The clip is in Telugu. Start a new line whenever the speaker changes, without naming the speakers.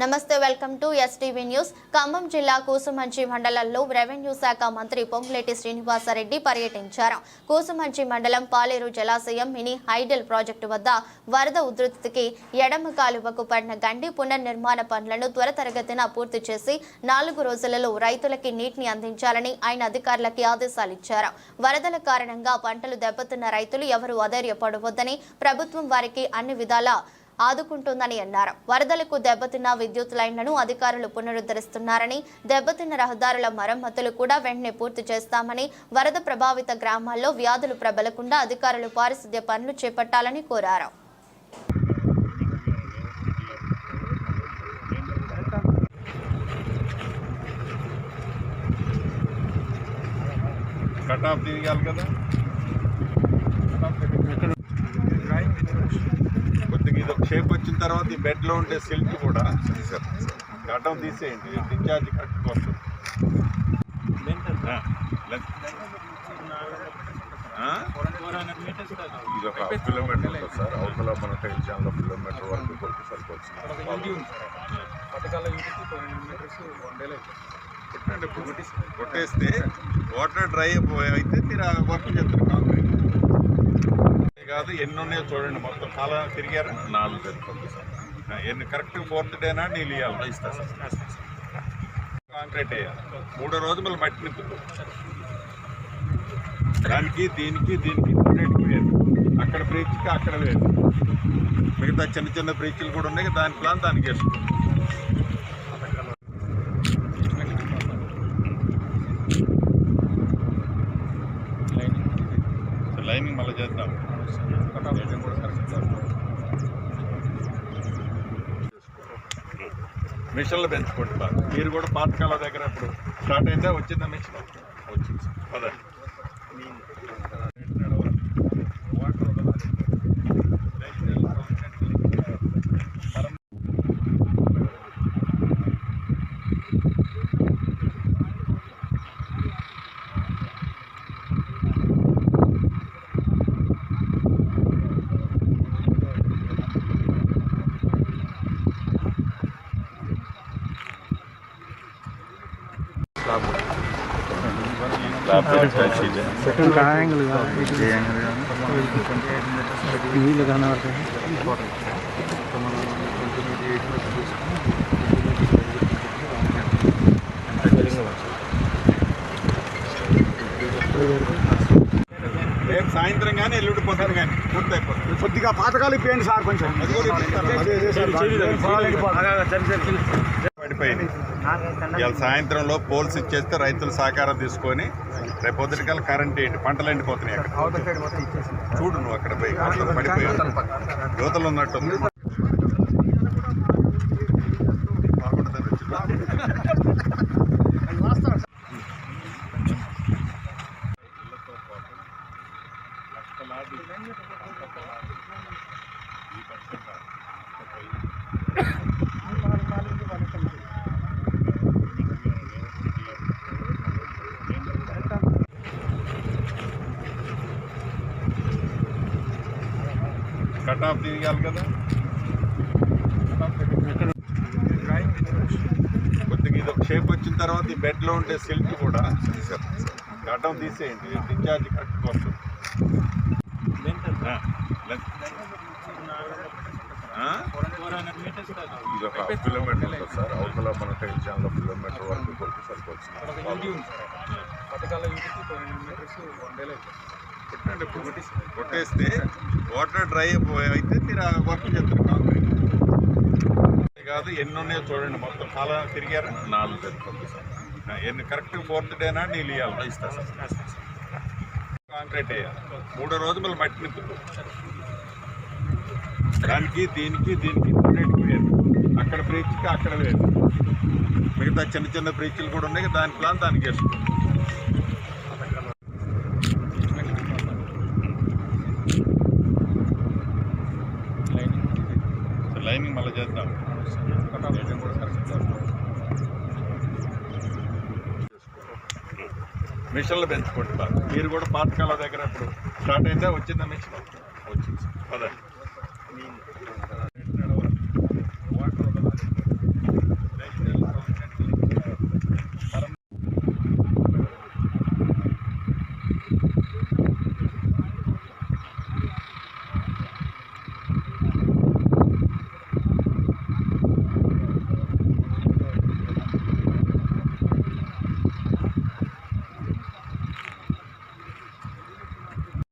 నమస్తే welcome to STV news Khammam జిల్లా కూసుమంచి మండలంలో రెవెన్యూ శాఖ మంత్రి పొంగులేటి శ్రీనివాసరెడ్డి పర్యటించారు. కూసుమంచి మండలం పాలేరు జలాశయం మినీ హైడల్ ప్రాజెక్టు వద్ద వరద ఉధృతికి ఎడమ కాలువకు పడిన గండి పునర్నిర్మాణ పనులను త్వరతరగతిన పూర్తి చేసి నాలుగు రోజులలో రైతులకి నీటిని అందించాలని ఆయన అధికారులకి ఆదేశాలు ఇచ్చారు. వరదల కారణంగా పంటలు దెబ్బతిన్న రైతులు ఎవరూ అధైర్యపడవద్దని ప్రభుత్వం వారికి అన్ని విధాలా ఆదుకుంటుందని అన్నారు. వరదలకు దెబ్బతిన్న విద్యుత్ లైన్లను అధికారులు పునరుద్ధరిస్తున్నారని దెబ్బతిన్న రహదారుల మరమ్మతులు కూడా వెంటనే పూర్తి చేస్తామని వరద ప్రభావిత గ్రామాల్లో వ్యాధులు ప్రబలకుండా అధికారులు పారిశుద్ధ్య పనులు చేపట్టాలని కోరారు.
కట్ ఆఫ్ తీయాలి కదా. కొద్దిగా ఇది ఒక షేప్ వచ్చిన తర్వాత ఈ బెడ్లో ఉండే సిల్క్ కూడా గడ్డం తీసేయండి డిశ్చార్జ్ కట్టుకోవచ్చు ఇది ఒక హాఫ్ కిలోమీటర్ ఉంటుంది సార్? అవతల మన టైల్ ఛానల్ కిలోమీటర్ వరకు కొరకు సరిపోతుంది. కొట్టండి కొట్టేస్తే వాటర్ డ్రై అయిపోయి అయితే మీరు వర్క్ చేస్తారు. కాదు ఎన్ని ఉన్నాయో చూడండి మొత్తం చాలా తిరిగారా? నాలుగు సరిపోతుంది ఎన్ని కరెక్ట్ ఫోర్త్ డేనా నీళ్ళు ఇవ్వాలి ఇస్తా కాంక్రీట్ వేయాలి మూడో రోజు మళ్ళీ మట్టి నింపుతాం. దానికి దీనికి దీనికి వేరు. అక్కడ బ్రిడ్జ్కి అక్కడ వేరు. మిగతా చిన్న చిన్న బ్రిడ్జ్లు కూడా ఉన్నాయి దాని ప్లాన్ దానికి వేసుకోండి లైనింగ్ మళ్ళీ చేద్దాం మిషన్లు పెంచుకోండి బాగా మీరు కూడా పాతకాల దగ్గర ఇప్పుడు స్టార్ట్ అయితే వచ్చిందా మిషన్? వచ్చింది పద
సెకండ్ ట్రయాంగిల్ నీళ్ళు కనబడతాయి
రేపు సాయంత్రం కానీ ఎల్లుండి పొద్దున కానీ పూర్తి అయిపోతుంది
కొద్దిగా పాతకాలు ఇప్పేయండి సార్ కొంచెం
అది కూడా ఇప్పిస్తారా?
అదే అదే సార్ పొలాలు వెళ్ళిపోతాయి.
పడిపోయింది ఇవాళ సాయంత్రంలో పోల్స్ ఇచ్చేస్తే రైతులు సహకారం తీసుకొని రేపు పొద్దుటికల్ కరెంట్ ఏంటి? పంటలు ఎండిపోతున్నాయి అక్కడ. చూడు నువ్వు అక్కడ పోయి. మొత్తం పడిపోయావు. యువతలు ఉన్నట్టు బాగుంటుందని వచ్చిందా? కట్ ఆఫ్ తీయాలి కదా. కొద్దిగా ఇది ఒక షేప్ వచ్చిన తర్వాత ఈ బెడ్లో ఉండే సిల్క్ కూడా కట్ ఆఫ్ తీసేయండి డిశ్చార్జ్ కట్ కోసం ఇది ఒక హాఫ్ కిలోమీటర్ ఉంటుంది సార్. అవతల మన టైల్ ఛానల్ కిలోమీటర్ వరకు కొరకు సరిపోతుంది. కొట్టండి కొట్టేస్తే వాటర్ డ్రై అయితే మీరు ఆ వర్క్ చేస్తారు కాంక్రీట్. కాదు ఎన్ని ఉన్నాయో చూడండి మొత్తం చాలా తిరిగారా. నాలుగు ఆ, ఎన్ని కరెక్ట్ ఫోర్త్ డేనా నీళ్ళు ఇవ్వాలి ఇస్తా సార్. కాంక్రీట్ వేయాలి. మూడో రోజు మళ్ళీ మట్టి నింపుతాం. దానికి దీనికి దీనికి రెండింటికి వేరు. అక్కడ బ్రిడ్జ్కి అక్కడ వేరు. మిగతా చిన్న చిన్న బ్రిడ్జ్లు కూడా ఉన్నాయి దాని ప్లాన్ దానికి వేసుకోండి. లైనింగ్ మళ్ళీ చేద్దాం. మిషన్లు పెంచుకోండి బాగా మీరు కూడా పాతకాల దగ్గర ఇప్పుడు స్టార్ట్ అయితే వచ్చిందా మిషన్? వచ్చింది పదండి.